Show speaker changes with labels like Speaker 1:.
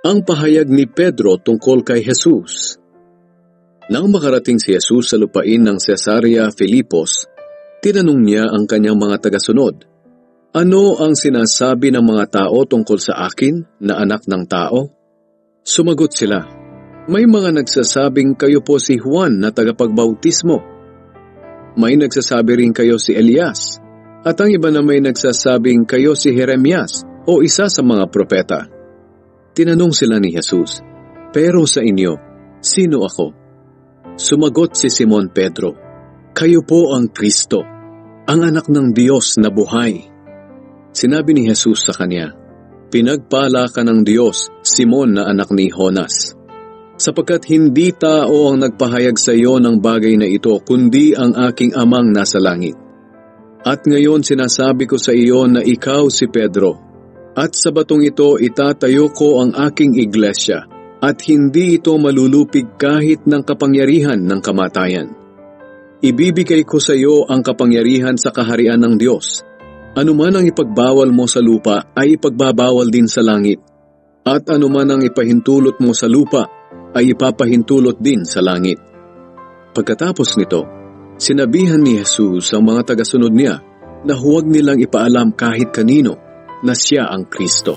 Speaker 1: Ang pahayag ni Pedro tungkol kay Jesus. Nang makarating si Jesus sa lupain ng Cesarea Filipos, tinanong niya ang kanyang mga tagasunod, Ano ang sinasabi ng mga tao tungkol sa akin na anak ng tao? Sumagot sila, May mga nagsasabing kayo po si Juan na tagapagbautismo. May nagsasabi rin kayo si Elias, at ang iba na may nagsasabing kayo si Jeremias o isa sa mga propeta. Tinanong sila ni Jesus, Pero sa inyo, sino ako? Sumagot si Simon Pedro, Kayo po ang Kristo, ang anak ng Diyos na buhay. Sinabi ni Jesus sa kanya, Pinagpala ka ng Diyos, Simon na anak ni Jonas. Sapagkat hindi tao ang nagpahayag sa iyo ng bagay na ito, kundi ang aking amang nasa langit. At ngayon sinasabi ko sa iyo na ikaw si Pedro, at sa batong ito itatayo ko ang aking iglesia, at hindi ito malulupig kahit ng kapangyarihan ng kamatayan. Ibibigay ko sa iyo ang kapangyarihan sa kaharian ng Diyos. Anuman ang ipagbawal mo sa lupa ay ipagbabawal din sa langit. At anuman ang ipahintulot mo sa lupa ay ipapahintulot din sa langit. Pagkatapos nito, sinabihan ni Jesus ang mga tagasunod niya na huwag nilang ipaalam kahit kanino na siya ang Kristo.